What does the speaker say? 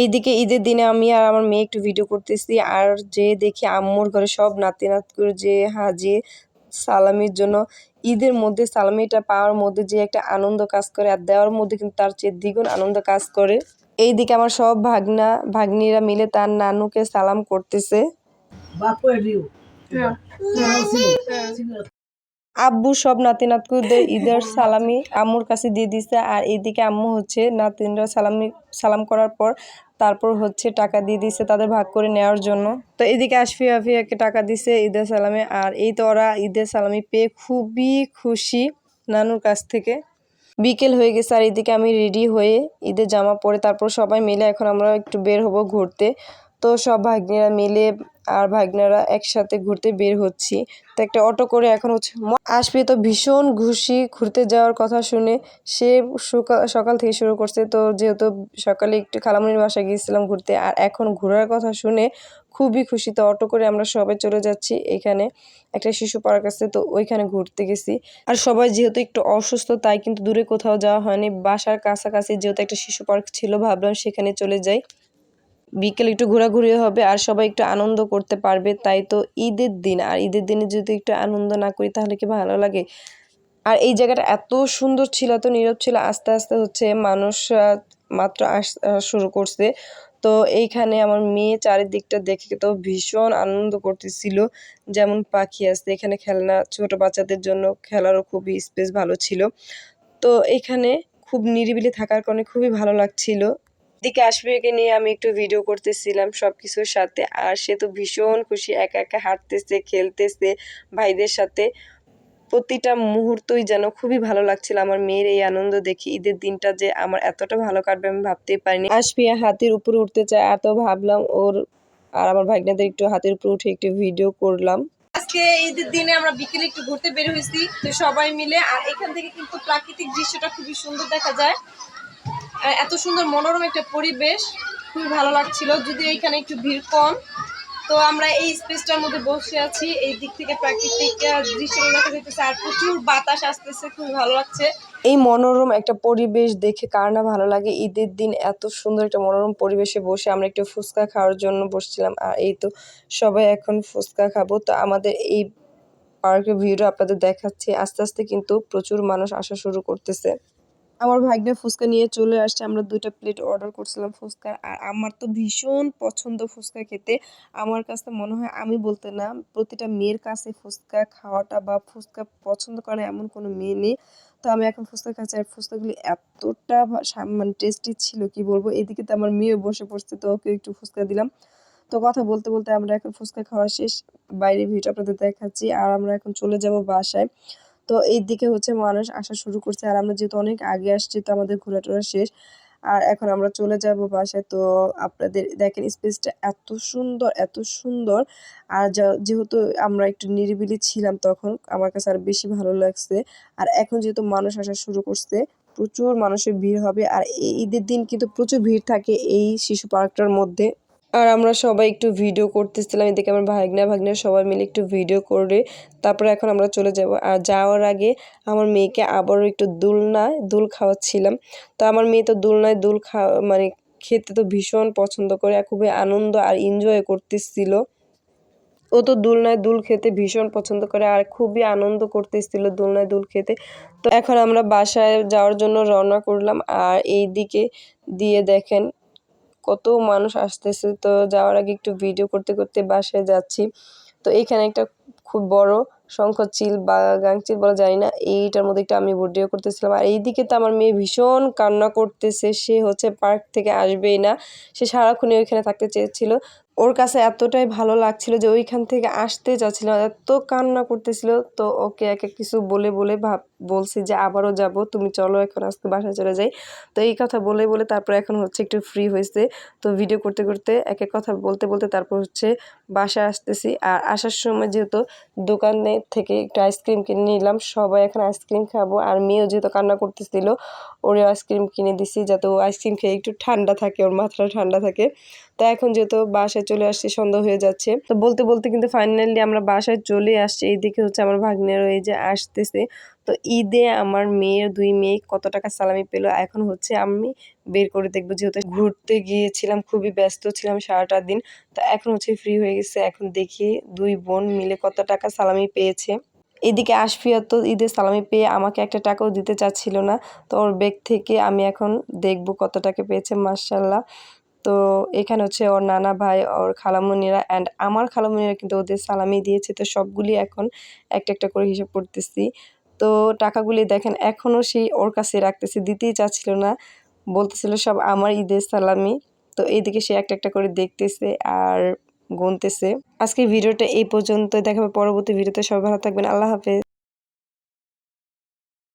এইদিকে ঈদের দিনে আমি আর আমার মেয়ে একটু ভিডিও করতেছি। আর যে দেখি আম্মুর ঘরে সব নাতি নাতকুর যে হাজি সালামির জন্য ঈদের মধ্যে সালামিটা পাওয়ার মধ্যে যে একটা আনন্দ কাজ করে আর দেওয়ার মধ্যে কিন্তু তার চেয়ে দ্বিগুণ আনন্দ কাজ করে। এইদিকে আমার সব ভাগনা ভাগ্নিরা মিলে তার নানুকে সালাম করতেছে। আব্বু সব নাতি নাতকুদের ঈদের সালামি আম্মুর কাছে দিয়ে দিছে। আর এইদিকে আম্মু হচ্ছে নাতিনরা সালামি সালাম করার পর তারপর হচ্ছে টাকা দিয়ে দিছে তাদের ভাগ করে নেওয়ার জন্য। তো এদিকে আশফি আফিয়াকে টাকা দিছে ঈদের সালামে আর এই তো ওরা ঈদের সালামি পেয়ে খুবই খুশি নানুর কাছ থেকে। বিকেল হয়ে গেছে আর এদিকে আমি রেডি হয়ে ঈদের জামা পরে তারপর সবাই মিলে এখন আমরা একটু বের হব ঘুরতে। তো সব ভাগ্নেরা মিলে আর ভাগ্নেরা একসাথে ঘুরতে বের হচ্ছি। তো একটা অটো করে এখন হচ্ছে আসবে তো ভীষণ ঘুষি, ঘুরতে যাওয়ার কথা শুনে সে সকাল থেকে শুরু করছে। তো যেহেতু সকালে একটু খালামুনির বাসায় গিয়েছিলাম ঘুরতে, আর এখন ঘোরার কথা শুনে খুবই খুশি। তো অটো করে আমরা সবাই চলে যাচ্ছি এখানে। একটা শিশু পার্ক আছে, তো ওইখানে ঘুরতে গেছি। আর সবাই যেহেতু একটু অসুস্থ, তাই কিন্তু দূরে কোথাও যাওয়া হয়নি। বাসার কাছাকাছি যেহেতু একটা শিশু পার্ক ছিল, ভাবলাম সেখানে চলে যাই। বিকেল একটু ঘোরাঘুরি হবে আর সবাই একটু আনন্দ করতে পারবে, তাই তো ঈদের দিন। আর ঈদের দিনে যদি একটু আনন্দ না করি, তাহলে কি ভালো লাগে? আর এই জায়গাটা এত সুন্দর ছিল, এত নীরব ছিল, আস্তে আস্তে হচ্ছে মানুষ মাত্র আস শুরু করছে। তো এইখানে আমার মেয়ে চারিদিকটা দেখে তো ভীষণ আনন্দ করতেছিল, যেমন পাখি আছে, এখানে খেলনা ছোট বাচ্চাদের জন্য খেলারও খুবই স্পেস ভালো ছিল। তো এখানে খুব নিরিবিলি থাকার কারণে খুবই ভালো লাগছিল। দিকে আশফিয়াকে নিয়ে আমি একটু ভিডিও করতেছিলাম সব কিছুর সাথে। আর সে তো ভীষণ খুশি, একা একা হাঁটতেছে, খেলতেছে ভাইদের সাথে। প্রতিটা মুহূর্তই যেন খুবই ভালো লাগছিল আমার মেয়ের এই আনন্দ দেখি। ঈদের দিনটা যে আমার এতটা ভালো কাটবে আমি ভাবতেই পারিনি। আশফিয়া হাতির উপরে উঠতে চায় এত ভাবলাম ওর আর আমার ভাগ্নাদের একটু হাতের উপরে উঠে একটু ভিডিও করলাম। আজকে ঈদের দিনে আমরা বিকেলে একটু ঘুরতে বের হয়েছি, তো সবাই মিলে। আর এখান থেকে কিন্তু প্রাকৃতিক দৃশ্যটা খুবই সুন্দর দেখা যায়। এত সুন্দর মনোরম একটা পরিবেশ, খুবই ভালো লাগছিল। যদি এইখানে একটু ভিড় কম, তো আমরা এই স্পেসটার মধ্যে বসে আছি। এই দিক থেকে প্রাকৃতিক দৃশ্যগুলো দেখা যাইতেছে আর প্রচুর বাতাস আসতেছে, খুবই ভালো লাগছে। এই মনোরম একটা পরিবেশ দেখে কার না ভালো লাগে? ঈদের দিন এত সুন্দর একটা মনোরম পরিবেশে বসে আমরা একটু ফুচকা খাওয়ার জন্য বসছিলাম। আর এই তো সবাই এখন ফুচকা খাব। তো আমাদের এই পার্কের ভিডিও আপনাদের দেখাচ্ছি। আস্তে আস্তে কিন্তু প্রচুর মানুষ আসা শুরু করতেছে। আমার ভাগ্নে ফুচকা নিয়ে চলে আসছে। আমরা দুইটা প্লেট অর্ডার করছিলাম ফুচকার আর আমার তো ভীষণ পছন্দ ফুচকা খেতে। আমার কাছে মনে হয় আমি বলতে না, প্রতিটা মেয়ের কাছে ফুচকা খাওয়াটা বা ফুচকা পছন্দ করে এমন কোনো মেয়ে নেই। তো আমি এখন ফুচকা খাচ্ছি। আর ফুচকাগুলি এতটা মানে টেস্টি ছিল, কি বলব? এদিকে তো আমার মেয়ে বসে পড়ছে, তো ওকে একটু ফুচকা দিলাম। তো কথা বলতে বলতে আমরা এখন ফুচকা খাওয়া শেষ। বাইরে ভিডিও আপনাদের দেখাচ্ছি। আর আমরা এখন চলে যাব বাসায়। তো এই দিকে হচ্ছে মানুষ আসা শুরু করছে। আর আমরা যেহেতু অনেক আগে আসছি, তো আমাদের ঘোরা ঘোরাটোরা শেষ। আর এখন আমরা চলে যাব বাসায়। তো আপনাদের দেখেন স্পেসটা এত সুন্দর এত সুন্দর। আর যেহেতু আমরা একটু নিরিবিলি ছিলাম তখন, আমার কাছে আর বেশি ভালো লাগছে। আর এখন যেহেতু মানুষ আসা শুরু করছে, প্রচুর মানুষের ভিড় হবে। আর এই ঈদের দিন কিন্তু প্রচুর ভিড় থাকে এই শিশু পার্কটার মধ্যে। আর আমরা সবাই একটু ভিডিও করতেছিলাম, এদিকে আমার ভাগনা, ভাগ্না সবাই মিলে একটু ভিডিও করে, তারপরে এখন আমরা চলে যাব। আর যাওয়ার আগে আমার মেয়েকে আবারও একটু দুলনায় দুল খাওয়াচ্ছিলাম। তো আমার মেয়ে তো দুলনায় দুল খাওয়া মানে খেতে তো ভীষণ পছন্দ করে আর খুবই আনন্দ আর এনজয় করতেছিল। ও তো দোলনায় দুল খেতে ভীষণ পছন্দ করে আর খুবই আনন্দ করতেছিল দুলনায় দুল খেতে। তো এখন আমরা বাসায় যাওয়ার জন্য রওনা করলাম। আর এই দিকে দিয়ে দেখেন কত মানুষ আসতেছে। তো যাওয়ার আগে একটু ভিডিও করতে করতে বাসায় যাচ্ছি। তো এখানে একটা খুব বড় শঙ্খচিল বা গাংচিল বলা জানি না, এইটার মধ্যে একটা আমি ভিডিও করতেছিলাম। আর এইদিকে তো আমার মেয়ে ভীষণ কান্না করতেছে, সে হচ্ছে পার্ক থেকে আসবেই না। সে সারাক্ষণই ওইখানে থাকতে চেয়েছিল। ওর কাছে এতটাই ভালো লাগছিল যে ওইখান থেকে আসতে চাচ্ছিল এত কান্না করতেছিল। তো ওকে এক এক কিছু বলে বলে ভাব, বলছি যে আবারও যাব, তুমি চলো, এখন আজকে বাসায় চলে যাই। তো এই কথা বলে বলে তারপর এখন হচ্ছে একটু ফ্রি হয়েছে। তো ভিডিও করতে করতে এক এক কথা বলতে বলতে তারপর হচ্ছে বাসায় আসতেছি। আর আসার সময় যেহেতু দোকানে থেকে একটু আইসক্রিম কিনে নিলাম, সবাই এখন আইসক্রিম খাব। আর মেয়েও যেহেতু কান্না করতেছিল ওরে আইসক্রিম কিনে দিছি যাতে ও আইসক্রিম খেয়ে একটু ঠান্ডা থাকে, ওর মাথাটা ঠান্ডা থাকে। তো এখন যেহেতু বাসায় চলে আসছি, সন্ধ্যা হয়ে যাচ্ছে। তো বলতে বলতে কিন্তু ফাইনালি আমরা বাসায় চলে আসছি। এইদিকে হচ্ছে আমার ভাগ্নেরও এই যে আসতেছে। তো ঈদে আমার মেয়ের দুই মেয়ে কত টাকা সালামি পেল, এখন হচ্ছে আমি বের করে দেখব। যেহেতু ঘুরতে গিয়েছিলাম, খুবই ব্যস্ত ছিলাম সারাটা দিন। তো এখন হচ্ছে ফ্রি হয়ে গেছে। এখন দেখি দুই বোন মিলে কত টাকা সালামি পেয়েছে। এদিকে আশফিয়া তো ঈদের সালামি পেয়ে আমাকে একটা টাকাও দিতে চাচ্ছিল না। তো ওর ব্যাগ থেকে আমি এখন দেখব কত টাকা পেয়েছে মার্শাল্লাহ তো এখানে হচ্ছে ওর নানা ভাই, ওর খালামুনিরা অ্যান্ড আমার খালামুনিরা কিন্তু ওদের সালামি দিয়েছে। তো সবগুলি এখন একটা একটা করে হিসাব করতেছি। তো টাকাগুলি দেখেন, এখনও সেই ওর কাছে রাখতেছে, দিতেই চাচ্ছিল না। বলতেছিল সব আমার ঈদের সালামি। তো এইদিকে সে একটা একটা করে দেখতেছে আর গুনতেছে। আজকে ভিডিওটা এই পর্যন্ত দেখাবে পরবর্তী ভিডিওতে। সবাই ভালো থাকবেন। আল্লাহ হাফেজ।